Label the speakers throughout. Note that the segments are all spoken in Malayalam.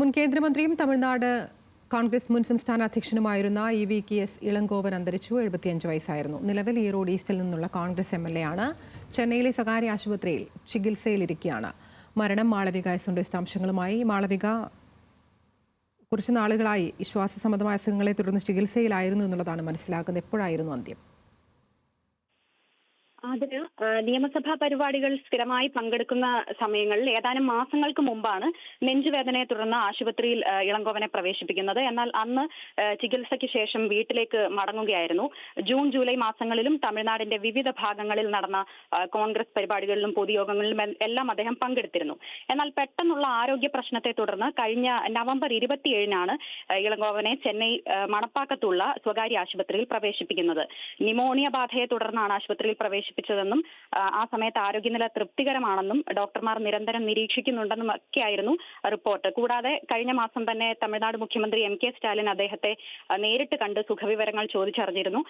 Speaker 1: മുൻ കേന്ദ്രമന്ത്രിയും തമിഴ്നാട് കോൺഗ്രസ് മുൻ സംസ്ഥാന അധ്യക്ഷനുമായിരുന്ന E V K S Elangovan അന്തരിച്ചു. എഴുപത്തിയഞ്ച് വയസ്സായിരുന്നു. നിലവിൽ ഈറോഡ് ഈസ്റ്റിൽ നിന്നുള്ള കോൺഗ്രസ് എം എൽ എ ആണ് ചെന്നൈയിലെ സ്വകാര്യ ആശുപത്രിയിൽ ചികിത്സയിലിരിക്കുകയാണ്. മരണം മാളവിക എസുണ്ട് വിശദാംശങ്ങളുമായി മാളവിക കുറച്ച് നാളുകളായി ശ്വാസസംബന്ധമായ അസുഖങ്ങളെ തുടർന്ന് ചികിത്സയിലായിരുന്നു എന്നുള്ളതാണ് മനസ്സിലാക്കുന്നത് എപ്പോഴായിരുന്നു അന്ത്യം?
Speaker 2: അതിന് നിയമസഭാ പരിപാടികൾ സ്ഥിരമായി പങ്കെടുക്കുന്ന സമയങ്ങളിൽ ഏതാനും മാസങ്ങൾക്ക് മുമ്പാണ് നെഞ്ചുവേദനയെ തുടർന്ന് ആശുപത്രിയിൽ ഇളങ്കോവനെ പ്രവേശിപ്പിക്കുന്നത്. എന്നാൽ അന്ന് ചികിത്സയ്ക്ക് ശേഷം വീട്ടിലേക്ക് മടങ്ങുകയായിരുന്നു. ജൂൺ ജൂലൈ മാസങ്ങളിലും തമിഴ്നാടിന്റെ വിവിധ ഭാഗങ്ങളിൽ നടന്ന കോൺഗ്രസ് പരിപാടികളിലും പൊതുയോഗങ്ങളിലും എല്ലാം അദ്ദേഹം പങ്കെടുത്തിരുന്നു. എന്നാൽ പെട്ടെന്നുള്ള ആരോഗ്യ പ്രശ്നത്തെ തുടർന്ന് കഴിഞ്ഞ നവംബർ ഇരുപത്തിയേഴിനാണ് ഇളങ്കോവനെ ചെന്നൈ മണപ്പാക്കത്തുള്ള സ്വകാര്യ ആശുപത്രിയിൽ പ്രവേശിപ്പിക്കുന്നത്. നിമോണിയ ബാധയെ തുടർന്നാണ് ആശുപത്രിയിൽ പ്രവേശിപ്പിച്ചതെന്നും ആ, ആ സമയത്ത് ആരോഗ്യനില തൃപ്തികരമാണെന്നും ഡോക്ടർമാർ നിരന്തരം നിരീക്ഷിക്കുന്നുണ്ടെന്നും ഒക്കെയായിരുന്നു റിപ്പോർട്ട്. കൂടാതെ കഴിഞ്ഞ മാസം തന്നെ തമിഴ്നാട് മുഖ്യമന്ത്രി എം കെ സ്റ്റാലിൻ അദ്ദേഹത്തെ നേരിട്ട് കണ്ട് സുഖവിവരങ്ങൾ ചോദിച്ചറിഞ്ഞിരുന്നു.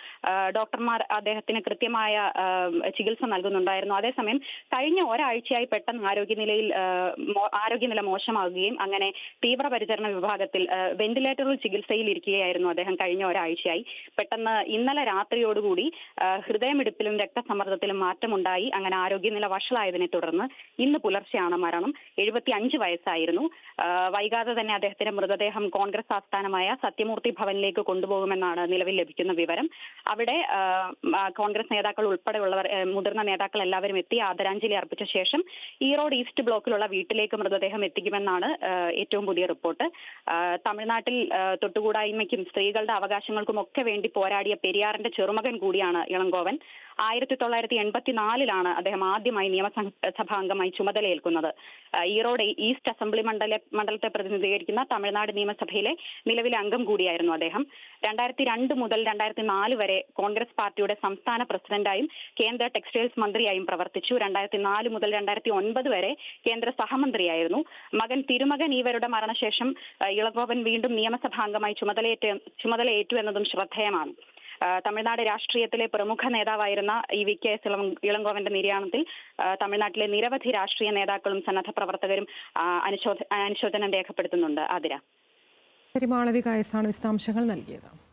Speaker 2: ഡോക്ടർമാർ അദ്ദേഹത്തിന് കൃത്യമായ ചികിത്സ നൽകുന്നുണ്ടായിരുന്നു. അതേസമയം കഴിഞ്ഞ ഒരാഴ്ചയായി പെട്ടെന്ന് ആരോഗ്യനിലയിൽ ആരോഗ്യനില മോശമാകുകയും അങ്ങനെ തീവ്രപരിചരണ വിഭാഗത്തിൽ വെന്റിലേറ്ററിൽ ചികിത്സയിൽ ഇരിക്കുകയായിരുന്നു അദ്ദേഹം കഴിഞ്ഞ ഒരാഴ്ചയായി. പെട്ടെന്ന് ഇന്നലെ രാത്രിയോടുകൂടി ഹൃദയമിടിപ്പിലും ഹൃദയമിടിപ്പിലും രക്തസമ്മർദ്ദത്തിലും മാറ്റമുണ്ടായി. അങ്ങനെ ആരോഗ്യനില വഷളായതിനെ തുടർന്ന് ഇന്ന് പുലർച്ചെയാണ് മരണം. എഴുപത്തി അഞ്ച് വയസ്സായിരുന്നു വൈകാതെ തന്നെ അദ്ദേഹത്തിന്റെ മൃതദേഹം കോൺഗ്രസ് ആസ്ഥാനമായ സത്യമൂർത്തി ഭവനിലേക്ക് കൊണ്ടുപോകുമെന്നാണ് നിലവിൽ ലഭിക്കുന്ന വിവരം. അവിടെ കോൺഗ്രസ് നേതാക്കൾ ഉൾപ്പെടെയുള്ളവർ മുതിർന്ന നേതാക്കൾ എല്ലാവരും എത്തി ആദരാഞ്ജലി അർപ്പിച്ച ശേഷം ഈറോഡ് ഈസ്റ്റ് ബ്ലോക്കിലുള്ള വീട്ടിലേക്ക് മൃതദേഹം എത്തിക്കുമെന്നാണ് ഏറ്റവും പുതിയ റിപ്പോർട്ട്. തമിഴ്നാട്ടിൽ തൊട്ടുകൂടായ്മയ്ക്കും സ്ത്രീകളുടെ അവകാശങ്ങൾക്കും ഒക്കെ വേണ്ടി പോരാടിയ പെരിയാറിന്റെ ചെറുമകൻ കൂടിയാണ് ഇളങ്കോവൻ. ആയിരത്തി തൊള്ളായിരത്തി എൺപത്തിനാലിലാണ് അദ്ദേഹം ആദ്യമായി നിയമസഭാ അംഗമായി ചുമതലയേൽക്കുന്നത്. ഈറോഡ് ഈസ്റ്റ് അസംബ്ലി മണ്ഡല മണ്ഡലത്തെ പ്രതിനിധീകരിക്കുന്ന തമിഴ്നാട് നിയമസഭയിലെ നിലവിലെ അംഗം കൂടിയായിരുന്നു അദ്ദേഹം. രണ്ടായിരത്തി രണ്ട് മുതൽ രണ്ടായിരത്തി നാല് വരെ കോൺഗ്രസ് പാർട്ടിയുടെ സംസ്ഥാന പ്രസിഡന്റായും കേന്ദ്ര ടെക്സ്റ്റൈൽസ് മന്ത്രിയായും പ്രവർത്തിച്ചു. രണ്ടായിരത്തി നാല് മുതൽ രണ്ടായിരത്തി ഒൻപത് വരെ കേന്ദ്ര സഹമന്ത്രിയായിരുന്നു. മകൻ തിരുമകൻ ഇവരുടെ മരണശേഷം ഇളഗോപൻ വീണ്ടും നിയമസഭാ അംഗമായി ചുമതലയേറ്റ ചുമതലയേറ്റു എന്നതും ശ്രദ്ധേയമാണ്. തമിഴ്നാട് രാഷ്ട്രീയത്തിലെ പ്രമുഖ നേതാവായിരുന്ന ഇ വി കെ എസ് ഇളം- ഇളങ്കോവന്റെ നിര്യാണത്തിൽ തമിഴ്നാട്ടിലെ നിരവധി രാഷ്ട്രീയ നേതാക്കളും സന്നദ്ധ പ്രവർത്തകരും അനുശോചനം രേഖപ്പെടുത്തുന്നുണ്ട്. ആതിര.
Speaker 1: ശരി മാളവിക വിശദാംശങ്ങൾ നൽകിയത്.